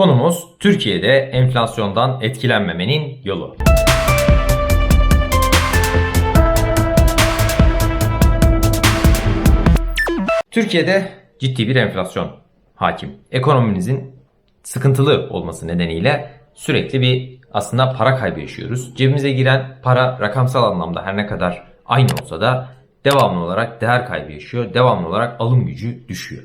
Konumuz Türkiye'de enflasyondan etkilenmemenin yolu. Türkiye'de ciddi bir enflasyon hakim. Ekonomimizin sıkıntılı olması nedeniyle sürekli bir aslında para kaybı yaşıyoruz. Cebimize giren para rakamsal anlamda her ne kadar aynı olsa da devamlı olarak değer kaybı yaşıyor. Devamlı olarak alım gücü düşüyor.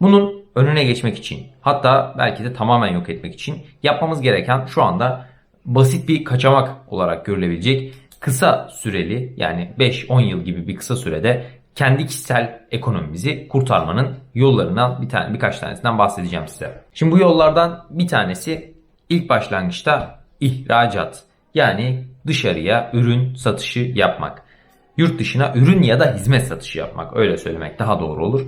Bunun önüne geçmek için hatta belki de tamamen yok etmek için yapmamız gereken şu anda basit bir kaçamak olarak görülebilecek kısa süreli yani 5-10 yıl gibi bir kısa sürede kendi kişisel ekonomimizi kurtarmanın yollarından bir tane birkaç tanesinden bahsedeceğim size. Şimdi bu yollardan bir tanesi ilk başlangıçta ihracat yani dışarıya ürün satışı yapmak. Yurt dışına ürün ya da hizmet satışı yapmak öyle söylemek daha doğru olur.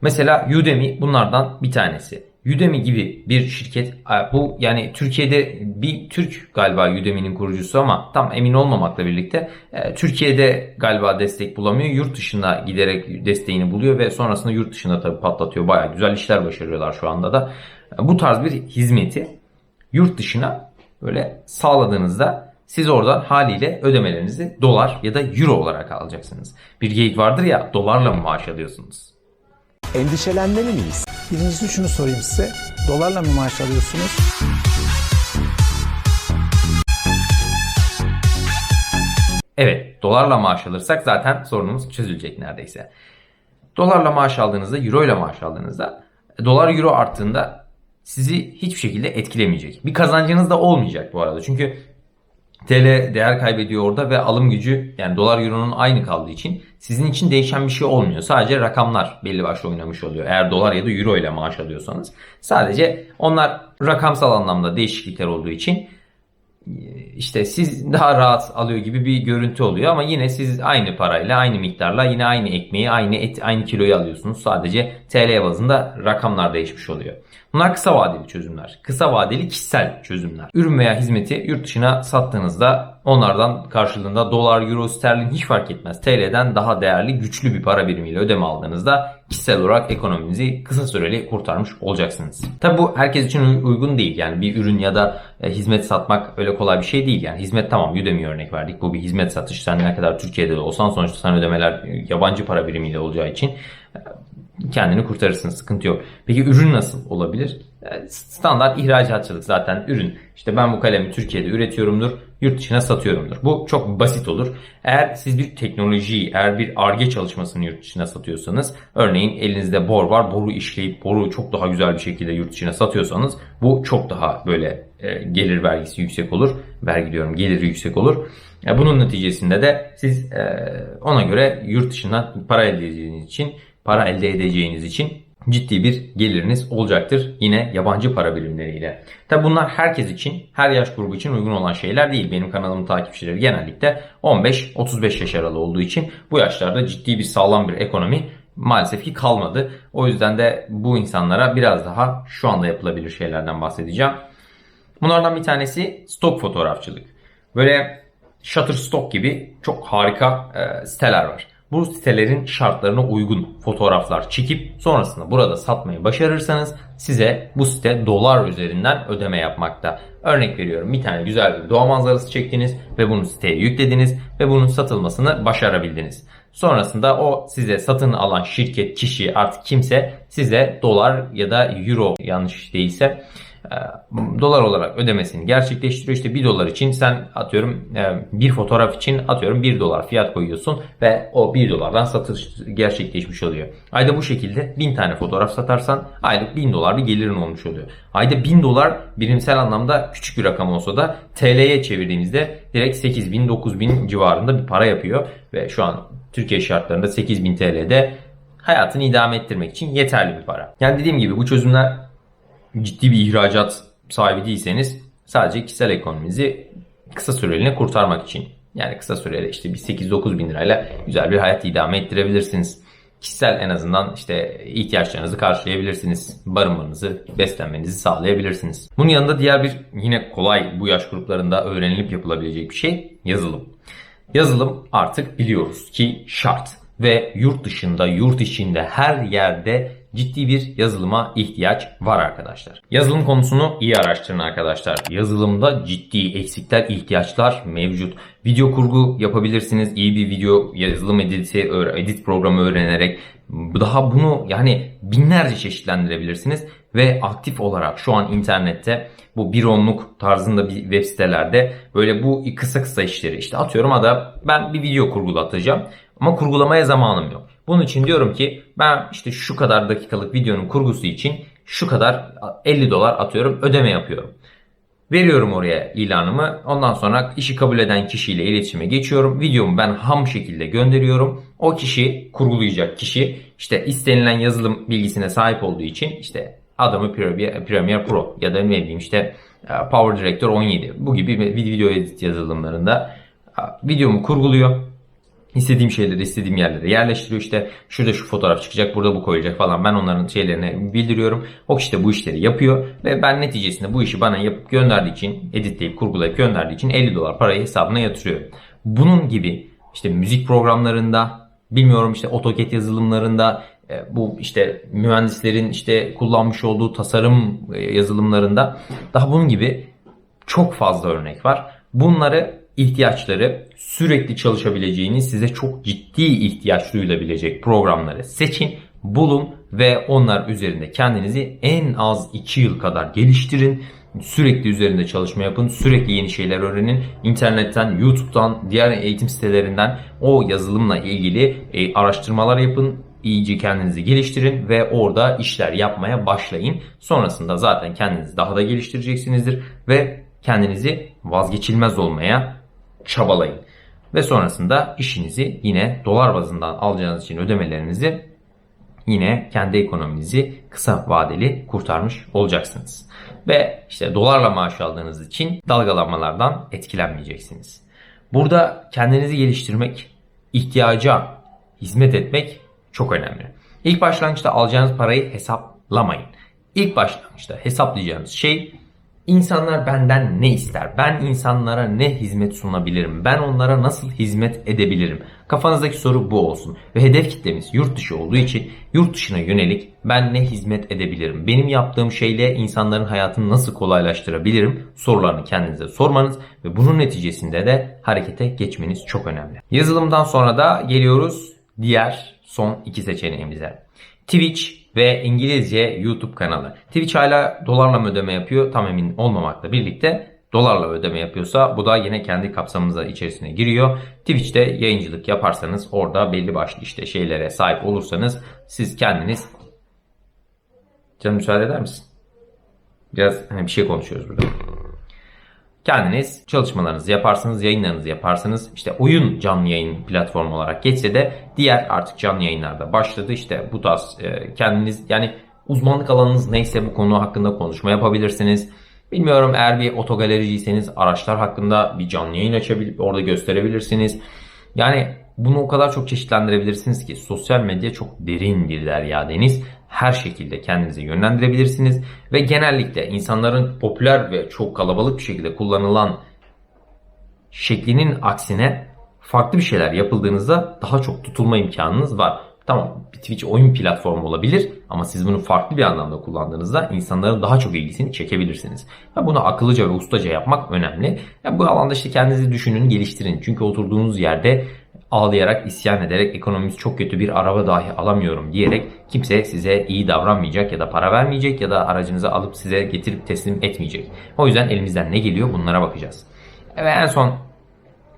Mesela Udemy bunlardan bir tanesi. Udemy gibi bir şirket bu yani Türkiye'de bir Türk galiba Udemy'nin kurucusu ama tam emin olmamakla birlikte e, Türkiye'de galiba destek bulamıyor. Yurt dışına giderek desteğini buluyor ve sonrasında yurt dışında tabii patlatıyor. Baya güzel işler başarıyorlar şu anda da. Bu tarz bir hizmeti yurt dışına böyle sağladığınızda siz oradan haliyle ödemelerinizi dolar ya da euro olarak alacaksınız. Bir geyik vardır ya dolarla mı maaş alıyorsunuz? Endişelenmeli miyiz? Birincisi şunu sorayım size. Dolarla mı maaş alıyorsunuz? Evet, dolarla maaş alırsak zaten sorunumuz çözülecek neredeyse. Dolarla maaş aldığınızda, euro ile maaş aldığınızda, dolar euro arttığında sizi hiçbir şekilde etkilemeyecek. Bir kazancınız da olmayacak bu arada. Çünkü TL değer kaybediyor orada ve alım gücü yani dolar euronun aynı kaldığı için sizin için değişen bir şey olmuyor. Sadece rakamlar belli başlı oynamış oluyor. Eğer dolar ya da euro ile maaş alıyorsanız. Sadece onlar rakamsal anlamda değişiklikler olduğu için işte siz daha rahat alıyor gibi bir görüntü oluyor ama yine siz aynı parayla aynı miktarla yine aynı ekmeği aynı et aynı kiloyu alıyorsunuz. Sadece TL bazında rakamlar değişmiş oluyor. Bunlar kısa vadeli çözümler. Kısa vadeli kişisel çözümler. Ürün veya hizmeti yurt dışına sattığınızda onlardan karşılığında dolar, euro, sterlin hiç fark etmez. TL'den daha değerli güçlü bir para birimiyle ödeme aldığınızda kişisel olarak ekonominizi kısa süreli kurtarmış olacaksınız. Tabi bu herkes için uygun değil. Yani bir ürün ya da e, hizmet satmak öyle kolay bir şey değil. Yani hizmet tamam Udemy örnek verdik. Bu bir hizmet satış. Sen ne kadar Türkiye'de de olsan sonuçta sen ödemeler yabancı para birimiyle olacağı için kendini kurtarırsın sıkıntı yok. Peki ürün nasıl olabilir? Standart ihracatçılık zaten ürün. İşte ben bu kalemi Türkiye'de üretiyorumdur, yurt dışına satıyorumdur. Bu çok basit olur. Eğer siz bir teknolojiyi, eğer bir arge çalışmasını yurt dışına satıyorsanız, örneğin elinizde bor var, boru işleyip boru çok daha güzel bir şekilde yurt dışına satıyorsanız bu çok daha böyle e, gelir vergisi yüksek olur. Vergi diyorum geliri yüksek olur. E, bunun neticesinde de siz e, ona göre yurt dışından para elde edeceğiniz için para elde edeceğiniz için ciddi bir geliriniz olacaktır yine yabancı para birimleriyle. Tabi bunlar herkes için, her yaş grubu için uygun olan şeyler değil. Benim kanalımın takipçileri genellikle 15-35 yaş aralığı olduğu için bu yaşlarda ciddi bir sağlam bir ekonomi maalesef ki kalmadı. O yüzden de bu insanlara biraz daha şu anda yapılabilir şeylerden bahsedeceğim. Bunlardan bir tanesi stok fotoğrafçılık. Böyle Shutterstock gibi çok harika e, siteler var bu sitelerin şartlarına uygun fotoğraflar çekip sonrasında burada satmayı başarırsanız size bu site dolar üzerinden ödeme yapmakta. Örnek veriyorum bir tane güzel bir doğa manzarası çektiniz ve bunu siteye yüklediniz ve bunun satılmasını başarabildiniz. Sonrasında o size satın alan şirket, kişi artık kimse size dolar ya da euro yanlış değilse dolar olarak ödemesini gerçekleştiriyor. İşte 1 dolar için sen atıyorum e, bir fotoğraf için atıyorum 1 dolar fiyat koyuyorsun ve o 1 dolardan satış gerçekleşmiş oluyor. Ayda bu şekilde 1000 tane fotoğraf satarsan aylık 1000 dolar bir gelirin olmuş oluyor. Ayda 1000 dolar birimsel anlamda küçük bir rakam olsa da TL'ye çevirdiğimizde direkt 8000 9000 civarında bir para yapıyor ve şu an Türkiye şartlarında 8000 TL'de hayatını idame ettirmek için yeterli bir para. Yani dediğim gibi bu çözümler ciddi bir ihracat sahibi değilseniz sadece kişisel ekonominizi kısa süreliğine kurtarmak için yani kısa süreli işte bir 8-9 bin lirayla güzel bir hayat idame ettirebilirsiniz. Kişisel en azından işte ihtiyaçlarınızı karşılayabilirsiniz. Barınmanızı, beslenmenizi sağlayabilirsiniz. Bunun yanında diğer bir yine kolay bu yaş gruplarında öğrenilip yapılabilecek bir şey yazılım. Yazılım artık biliyoruz ki şart ve yurt dışında, yurt içinde her yerde ciddi bir yazılıma ihtiyaç var arkadaşlar. Yazılım konusunu iyi araştırın arkadaşlar. Yazılımda ciddi eksikler, ihtiyaçlar mevcut. Video kurgu yapabilirsiniz. İyi bir video yazılım editi, edit programı öğrenerek daha bunu yani binlerce çeşitlendirebilirsiniz ve aktif olarak şu an internette bu bir onluk tarzında bir web sitelerde böyle bu kısa kısa işleri işte atıyorum ada ben bir video kurgulatacağım ama kurgulamaya zamanım yok. Bunun için diyorum ki ben işte şu kadar dakikalık videonun kurgusu için şu kadar 50 dolar atıyorum ödeme yapıyorum. Veriyorum oraya ilanımı. Ondan sonra işi kabul eden kişiyle iletişime geçiyorum. Videomu ben ham şekilde gönderiyorum. O kişi, kurgulayacak kişi işte istenilen yazılım bilgisine sahip olduğu için işte adamı Premiere, Pro ya da ne bileyim işte e, Power Director 17 bu gibi video edit yazılımlarında videomu kurguluyor. İstediğim şeyleri istediğim yerlere yerleştiriyor işte şurada şu fotoğraf çıkacak burada bu koyacak falan ben onların şeylerini bildiriyorum. O kişi de bu işleri yapıyor ve ben neticesinde bu işi bana yapıp gönderdiği için editleyip kurgulayıp gönderdiği için 50 dolar parayı hesabına yatırıyorum. Bunun gibi işte müzik programlarında bilmiyorum işte AutoCAD yazılımlarında e, bu işte mühendislerin işte kullanmış olduğu tasarım e, yazılımlarında daha bunun gibi çok fazla örnek var. Bunları ihtiyaçları sürekli çalışabileceğiniz size çok ciddi ihtiyaç duyulabilecek programları seçin, bulun ve onlar üzerinde kendinizi en az 2 yıl kadar geliştirin. Sürekli üzerinde çalışma yapın, sürekli yeni şeyler öğrenin. İnternetten, YouTube'dan, diğer eğitim sitelerinden o yazılımla ilgili e, araştırmalar yapın, iyice kendinizi geliştirin ve orada işler yapmaya başlayın. Sonrasında zaten kendinizi daha da geliştireceksinizdir ve kendinizi vazgeçilmez olmaya çabalayın. Ve sonrasında işinizi yine dolar bazından alacağınız için ödemelerinizi yine kendi ekonominizi kısa vadeli kurtarmış olacaksınız. Ve işte dolarla maaş aldığınız için dalgalanmalardan etkilenmeyeceksiniz. Burada kendinizi geliştirmek, ihtiyaca hizmet etmek çok önemli. İlk başlangıçta alacağınız parayı hesaplamayın. İlk başlangıçta hesaplayacağınız şey İnsanlar benden ne ister? Ben insanlara ne hizmet sunabilirim? Ben onlara nasıl hizmet edebilirim? Kafanızdaki soru bu olsun. Ve hedef kitlemiz yurt dışı olduğu için yurt dışına yönelik ben ne hizmet edebilirim? Benim yaptığım şeyle insanların hayatını nasıl kolaylaştırabilirim? Sorularını kendinize sormanız ve bunun neticesinde de harekete geçmeniz çok önemli. Yazılımdan sonra da geliyoruz diğer son iki seçeneğimize. Twitch ve İngilizce YouTube kanalı. Twitch hala dolarla mı ödeme yapıyor tam emin olmamakla birlikte dolarla ödeme yapıyorsa bu da yine kendi kapsamımıza içerisine giriyor. Twitch'te yayıncılık yaparsanız orada belli başlı işte şeylere sahip olursanız siz kendiniz Canım müsaade eder misin? Biraz hani bir şey konuşuyoruz burada. Kendiniz çalışmalarınızı yaparsınız, yayınlarınızı yaparsınız. İşte oyun canlı yayın platformu olarak geçse de diğer artık canlı yayınlarda başladı. İşte bu tarz e, kendiniz yani uzmanlık alanınız neyse bu konu hakkında konuşma yapabilirsiniz. Bilmiyorum eğer bir otogalericiyseniz araçlar hakkında bir canlı yayın açabilip orada gösterebilirsiniz. Yani bunu o kadar çok çeşitlendirebilirsiniz ki sosyal medya çok derin bir derya deniz. Her şekilde kendinizi yönlendirebilirsiniz ve genellikle insanların popüler ve çok kalabalık bir şekilde kullanılan şeklinin aksine farklı bir şeyler yapıldığınızda daha çok tutulma imkanınız var. Tamam Twitch oyun platformu olabilir ama siz bunu farklı bir anlamda kullandığınızda insanların daha çok ilgisini çekebilirsiniz. Ya bunu akıllıca ve ustaca yapmak önemli. Ya bu alanda işte kendinizi düşünün, geliştirin. Çünkü oturduğunuz yerde ağlayarak, isyan ederek ekonomimiz çok kötü bir araba dahi alamıyorum diyerek kimse size iyi davranmayacak ya da para vermeyecek ya da aracınızı alıp size getirip teslim etmeyecek. O yüzden elimizden ne geliyor bunlara bakacağız. Ve en son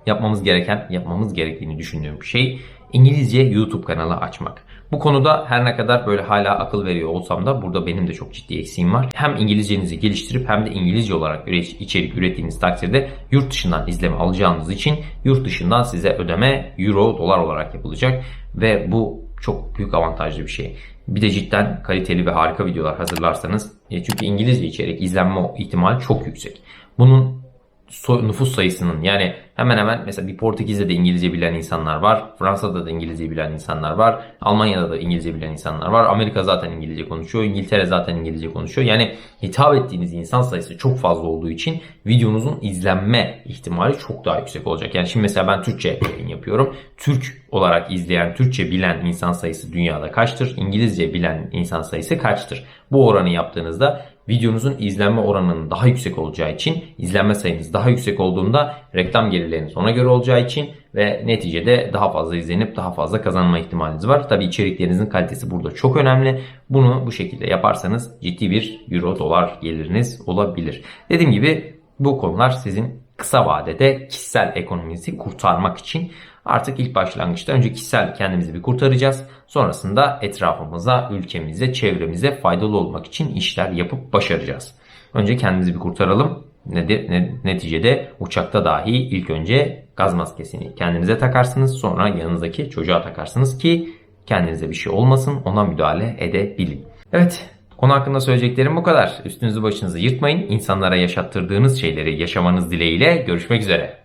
yapmamız gereken, yapmamız gerektiğini düşündüğüm şey İngilizce YouTube kanalı açmak. Bu konuda her ne kadar böyle hala akıl veriyor olsam da burada benim de çok ciddi eksiğim var. Hem İngilizcenizi geliştirip hem de İngilizce olarak içerik ürettiğiniz takdirde yurt dışından izleme alacağınız için yurt dışından size ödeme euro, dolar olarak yapılacak ve bu çok büyük avantajlı bir şey. Bir de cidden kaliteli ve harika videolar hazırlarsanız çünkü İngilizce içerik izlenme ihtimali çok yüksek. Bunun so- nüfus sayısının yani hemen hemen mesela bir Portekiz'de de İngilizce bilen insanlar var. Fransa'da da İngilizce bilen insanlar var. Almanya'da da İngilizce bilen insanlar var. Amerika zaten İngilizce konuşuyor. İngiltere zaten İngilizce konuşuyor. Yani hitap ettiğiniz insan sayısı çok fazla olduğu için videonuzun izlenme ihtimali çok daha yüksek olacak. Yani şimdi mesela ben Türkçe yayın yapıyorum. Türk olarak izleyen, Türkçe bilen insan sayısı dünyada kaçtır? İngilizce bilen insan sayısı kaçtır? Bu oranı yaptığınızda videonuzun izlenme oranının daha yüksek olacağı için izlenme sayınız daha yüksek olduğunda reklam gelirleriniz ona göre olacağı için ve neticede daha fazla izlenip daha fazla kazanma ihtimaliniz var. Tabi içeriklerinizin kalitesi burada çok önemli. Bunu bu şekilde yaparsanız ciddi bir euro dolar geliriniz olabilir. Dediğim gibi bu konular sizin kısa vadede kişisel ekonominizi kurtarmak için artık ilk başlangıçta önce kişisel kendimizi bir kurtaracağız. Sonrasında etrafımıza, ülkemize, çevremize faydalı olmak için işler yapıp başaracağız. Önce kendimizi bir kurtaralım. Neticede uçakta dahi ilk önce gaz maskesini kendinize takarsınız. Sonra yanınızdaki çocuğa takarsınız ki kendinize bir şey olmasın ona müdahale edebilin. Evet Konu hakkında söyleyeceklerim bu kadar. Üstünüzü başınızı yırtmayın. İnsanlara yaşattırdığınız şeyleri yaşamanız dileğiyle görüşmek üzere.